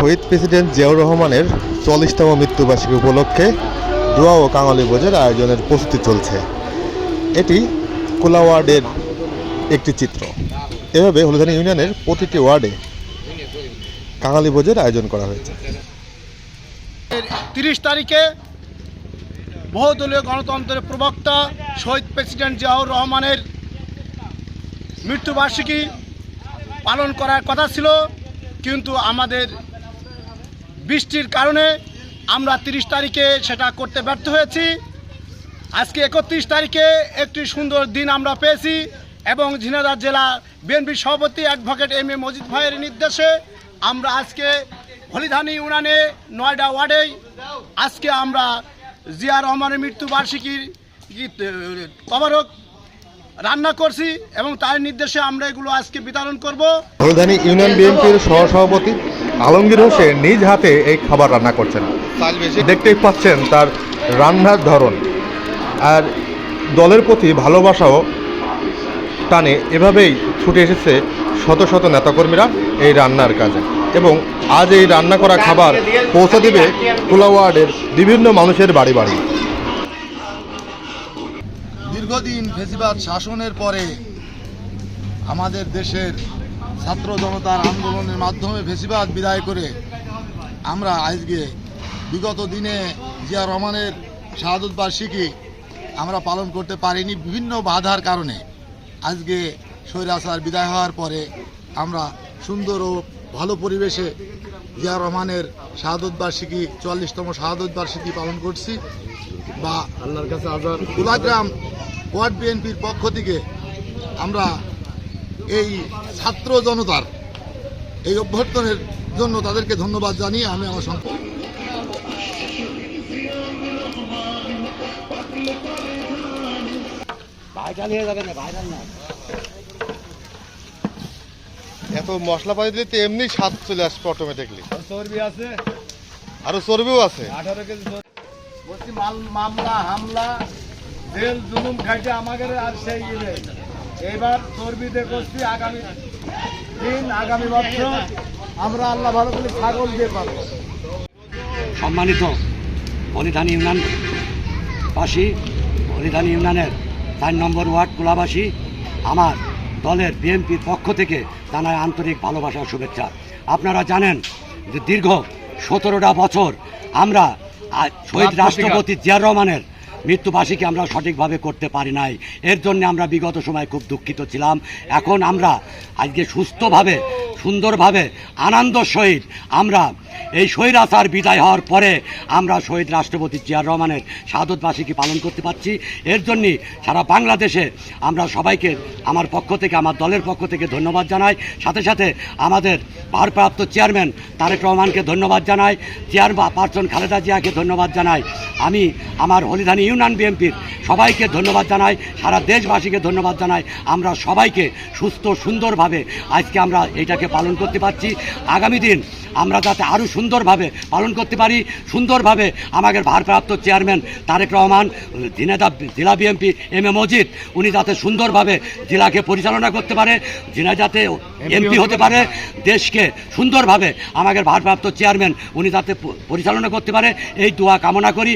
শহীদ president Ziaur রহমানের চল্লিশতম মৃত্যুবার্ষিকী উপলক্ষে দোয়া ও কাঙালি ভোজের আয়োজনের প্রস্তুতি চলছে। এটি কোলা ওয়ার্ডের একটি চিত্র। এভাবে হলুদানি ইউনিয়নের প্রতিটি ওয়ার্ডে কাঙালি ভোজের আয়োজন করা হয়েছে। তিরিশ তারিখে বহুদলীয় গণতন্ত্রের প্রবক্তা শহীদ প্রেসিডেন্ট জিয়াউর রহমানের মৃত্যুবার্ষিকী পালন করার কথা ছিল, কিন্তু আমাদের বৃষ্টির কারণে আমরা তিরিশ তারিখে সেটা করতে ব্যর্থ হয়েছি। আজকে একত্রিশ তারিখে একটি সুন্দর দিন আমরা পেয়েছি এবং ঝিনাইদহ জেলা বিএনপির সভাপতি অ্যাডভোকেট এম এ মজিদ ভাইয়ের নির্দেশে আমরা আজকে হলিধানি উনানে নয়ডা ওয়ার্ডেই আজকে আমরা জিয়া রহমানের মৃত্যুবার্ষিকীর তবারক রান্না করছি এবং তার নির্দেশে আমরা এগুলো আজকে বিতরণ করব। হলুদানি ইউনিয়ন বিএনপির সহসভাপতি আলমগীর হোসেন নিজ হাতে এই খাবার রান্না করছেন। দেখতেই পাচ্ছেন তার রান্নার ধরন। আর দলের প্রতি ভালোবাসাও টানে। এভাবেই ছুটে এসেছে শত শত নেতাকর্মীরা এই রান্নার কাজে। এবং আজ এই রান্না করা খাবার পৌঁছে দিবে কোলা ওয়ার্ডের বিভিন্ন মানুষের বাড়ি বাড়ি। দীর্ঘদিন ফেসিবাদ শাসনের পরে আমাদের দেশের ছাত্র জনতার আন্দোলনের মাধ্যমে ফেসিবাদ বিদায় করে আমরা আজকে বিগত দিনে জিয়া রহমানের শাহাদত বার্ষিকী আমরা পালন করতে পারিনি বিভিন্ন বাধার কারণে। আজকে স্বৈরাচার বিদায় হওয়ার পরে আমরা সুন্দর ও ভালো পরিবেশে জিয়া রহমানের শাহাদত বার্ষিকী চুয়াল্লিশতম শাহাদত বার্ষিকী পালন করছি। বা আল্লাহর কাছে আজার গোলাগ্রাম ওয়ার্ড বিএনপির পক্ষ থেকে আমরা এই ছাত্র জনতার এই অভ্যর্থনের জন্য তাদেরকে ধন্যবাদ জানিয়ে আমি আমার সঙ্গে এত মশলা মশলাপাতি দিলে তো এমনি স্বাদ চলে আসবে অটোমেটিকলি চর্বি আছে। আরও চর্বিও আছে। আঠারো কেজি বলছি মাল মামলা হামলা জেল জুলুম খাইতে আমাদের আর সেই গেলে এবার চর্বিতে করছি আগামী দিন আগামী বছর। আমরা আল্লাহ ভালো করে ছাগল দিয়ে পাবো। সম্মানিত হলিধানী ইউনিয়নবাসী হলিধানী ইউনিয়নের চার নম্বর ওয়ার্ড কুলাবাসী আমার দলের বিএনপির পক্ষ থেকে জানায় আন্তরিক ভালোবাসা ও শুভেচ্ছা। আপনারা জানেন যে দীর্ঘ সতেরোটা বছর আমরা শহীদ রাষ্ট্রপতি জিয়ার রহমানের মৃত্যুবার্ষিকী আমরা সঠিকভাবে করতে পারি নাই। এর জন্য আমরা বিগত সময় খুব দুঃখিত ছিলাম। এখন আমরা আজকে সুস্থভাবে সুন্দরভাবে আনন্দ সহিত আমরা এই স্বৈরাচার বিদায় হওয়ার পরে আমরা শহীদ রাষ্ট্রপতি জিয়ার রহমানের শাহাদতবার্ষিকী পালন করতে পারছি। এর জন্যই সারা বাংলাদেশে আমরা সবাইকে আমার পক্ষ থেকে, আমার দলের পক্ষ থেকে ধন্যবাদ জানাই। সাথে সাথে আমাদের ভারপ্রাপ্ত চেয়ারম্যান তারেক রহমানকে ধন্যবাদ জানাই। চেয়ার পার্সন খালেদা জিয়াকে ধন্যবাদ জানাই। আমি আমার হলিধানী ইউনিয়ন বিএনপির সবাইকে ধন্যবাদ জানাই সারা দেশবাসীকে ধন্যবাদ জানাই। আমরা সবাইকে সুস্থ সুন্দরভাবে আজকে আমরা এটাকে পালন করতে পারছি। আগামী দিন আমরা যাতে আরও সুন্দরভাবে পালন করতে পারি সুন্দরভাবে আমাদের ভারপ্রাপ্ত চেয়ারম্যান তারেক রহমান ঝিনাইদহ জেলা বিএমপি এম এ মজিদ উনি যাতে সুন্দরভাবে জেলাকে পরিচালনা করতে পারে ঝিনাইদাতে এমপি হতে পারে দেশকে সুন্দরভাবে আমাদের ভারপ্রাপ্ত চেয়ারম্যান উনি যাতে পরিচালনা করতে পারে এই দোয়া কামনা করি।